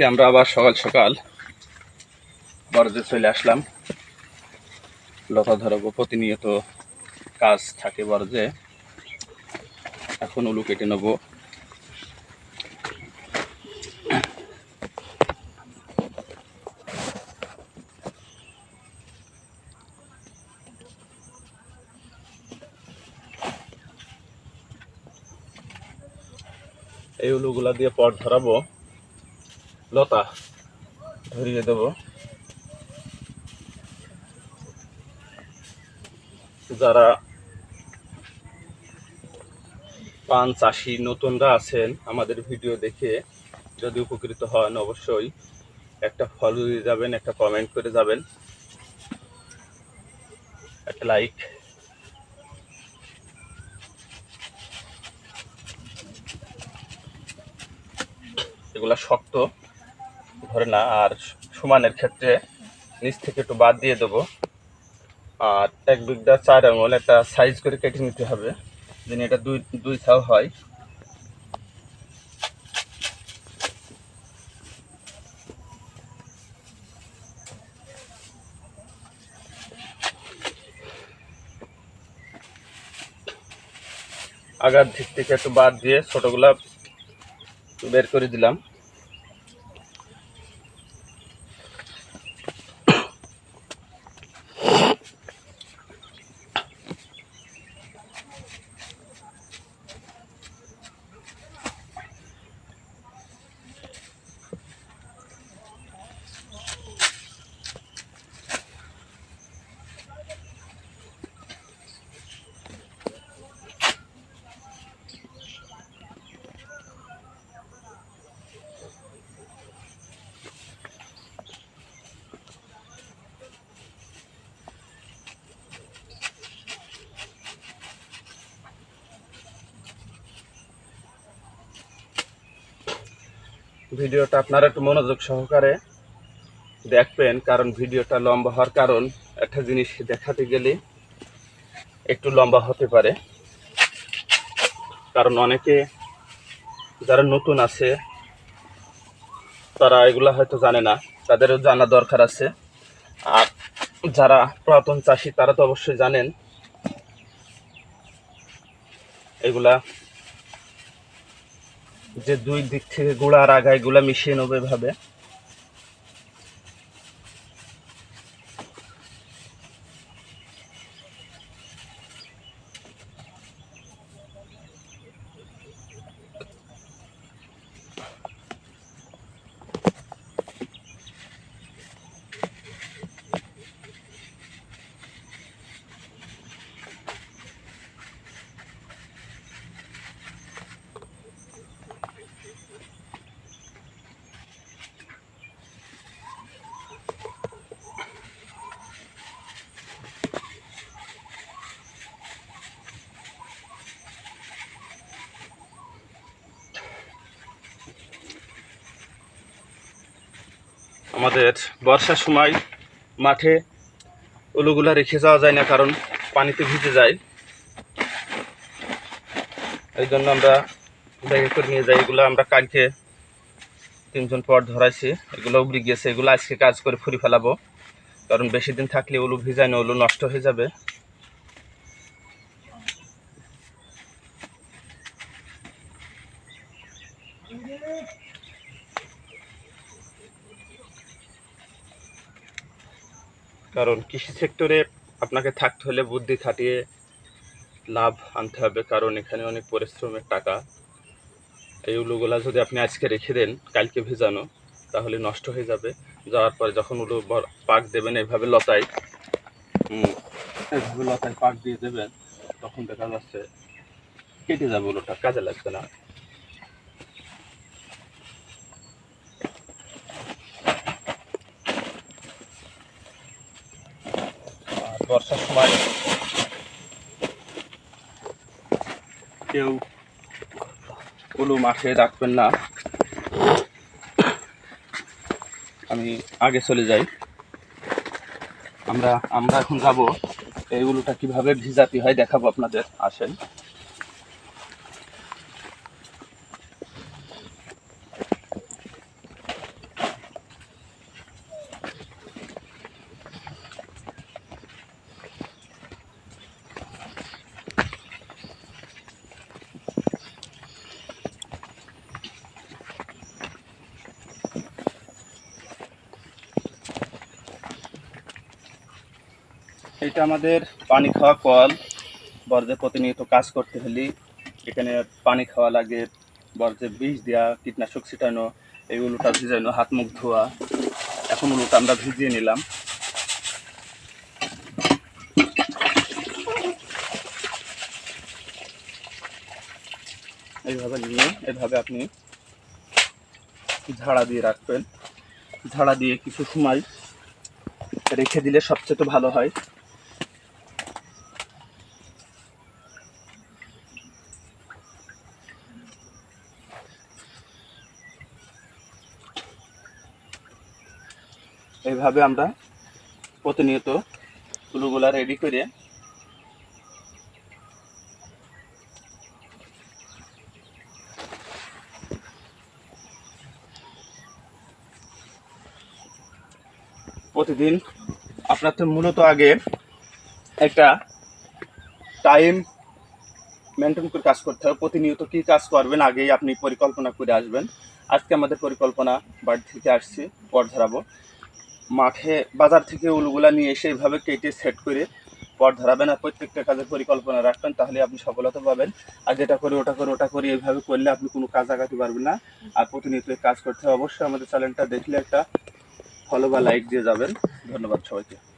আজকে আমরা আবার সকাল সকাল বরজে চলে আসলাম। লতা ধরাবো প্রতিনিয়ত কাজ থাকে বরজে এখন উলু কেটে নেব। এই উলুগুলা দিয়ে পট ধরাবো। লতা, ধরিয়ে দেব। যারা পান চাষি, নতুনরা আছেন, আমাদের ভিডিও দেখে যদি উপকৃত হন, অবশ্যই একটা ফলো দিয়ে যাবেন, একটা কমেন্ট করে যাবেন, একটা লাইক এগুলা শক্ত। ধরে না, আর সমানের ক্ষেত্রে নিচ থেকে একটু বাদ দিয়ে দেবো। আর এক বিঘা চার আঙুল একটা সাইজ করে কেটে নিতে হবে, যেন এটা দুই দুই ছাও হয়। আগার দিক থেকে একটু বাদ দিয়ে ছোটগুলা বের করে দিলাম। ভিডিওটা আপনারা একটু মনোযোগ সহকারে দেখবেন, কারণ ভিডিওটা লম্বা হওয়ার কারণ একটা জিনিস দেখাতে গেলে একটু লম্বা হতে পারে। কারণ অনেকে যারা নতুন আছে, তারা এগুলা হয়তো জানে না, তাদেরও জানা দরকার আছে। আর যারা পুরাতন চাষি, তারা তো অবশ্যই জানেন। এগুলা যে দুই দিক থেকে গুঁড়া আর আগা এগুলা মিশিয়ে নেবে এভাবে। আমাদের বর্ষার সময় মাঠে উলুগুলা রেখে যাওয়া যায় না, কারণ পানিতে ভিজে যায়। এই জন্য আমরা ব্যাগে করে নিয়ে যাই, এগুলো আমরা কালকে তিনজন পর ধরাইছি। এগুলো উবড়ে গিয়েছে, এগুলো আজকে কাজ করে ফুরি ফেলাবো। কারণ বেশি দিন থাকলে উলু ভিজায় না, উলু নষ্ট হয়ে যাবে। কারণ কৃষি সেক্টরে আপনাকে থাকতে হলে বুদ্ধি খাটিয়ে লাভ আনতে হবে, কারণ এখানে অনেক পরিশ্রমের টাকা। এই উলুগুলা যদি আপনি আজকে রেখে দেন, কালকে ভেজানো, তাহলে নষ্ট হয়ে যাবে। যাওয়ার পরে যখন উলু পাক দেবেন, এভাবে লতায় এভাবে লতায় পাক দিয়ে দেবেন, তখন দেখা যাচ্ছে কেটে যাবে উলুটা, কাজে লাগবে না। বর্ষার সময়। কেউ কোনো মাঠে রাখবেন না। আমি আগে চলে যাই। আমরা আমরা এখন যাব। এইগুলোটা কীভাবে ভিজাতি হয় দেখাবো আপনাদের। আসেন। এটা আমাদের পানি খাওয়া কল। বর্জ্যে প্রতিনিয়ত কাজ করতে হলে এখানে পানি খাওয়া লাগে। বর্জ্যে বিষ দেওয়া কীটনাশক ছিটানো, এই উলুটা ভিজানো, হাত মুখ ধোয়া। এখন উলুটা আমরা ভিজিয়ে নিলাম। এইভাবে নিয়ে এভাবে আপনি ঝাড়া দিয়ে রাখবেন। ঝাড়া দিয়ে কিছু সময় রেখে দিলে সবচেয়ে তো ভালো হয়। এইভাবে আমরা প্রতিনিয়ত তুলোগুলা রেডি করে প্রতিদিন আপনার তো মূলত আগে একটা টাইম মেনটেন করে কাজ করতে হবে। প্রতিনিয়ত কী কাজ করবেন আগেই আপনি পরিকল্পনা করে আসবেন। আজকে আমাদের পরিকল্পনা বাড়ি থেকে আসছি, পর ধরাবো। মাঠে বাজার থেকে উলগুলা নিয়ে এসে এইভাবে কেটে সেট করে পর ধরাবেন আর প্রত্যেকটা কাজের পরিকল্পনা রাখবেন, তাহলে আপনি সফলতা পাবেন। আর যেটা করে ওটা করে ওটা করে, এইভাবে করলে আপনি কোনো কাজ আগাতে পারবেন না। আর প্রতিনিয়ত কাজ করতে হবে। অবশ্যই আমাদের চ্যানেলটা দেখলে একটা ফলো বা লাইক দিয়ে যাবেন। ধন্যবাদ সবাইকে।